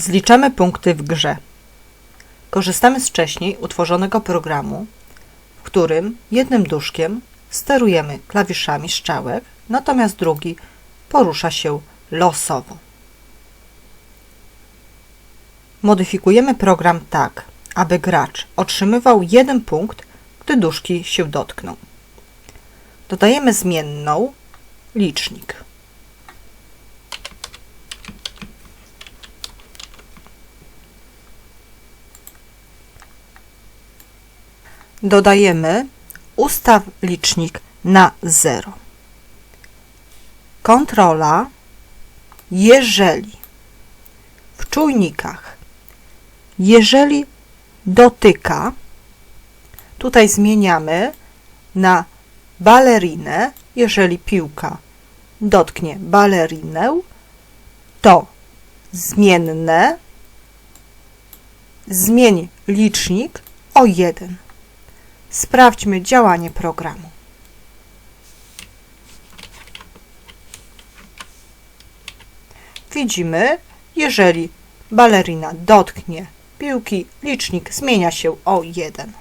Zliczamy punkty w grze. Korzystamy z wcześniej utworzonego programu, w którym jednym duszkiem sterujemy klawiszami strzałek, natomiast drugi porusza się losowo. Modyfikujemy program tak, aby gracz otrzymywał jeden punkt, gdy duszki się dotkną. Dodajemy zmienną licznik. Dodajemy ustaw licznik na 0. Kontrola. Jeżeli w czujnikach jeżeli dotyka tutaj zmieniamy na balerinę. Jeżeli piłka dotknie balerinę to zmienne. Zmień licznik o 1 Sprawdźmy działanie programu. Widzimy, jeżeli balerina dotknie piłki, licznik zmienia się o 1.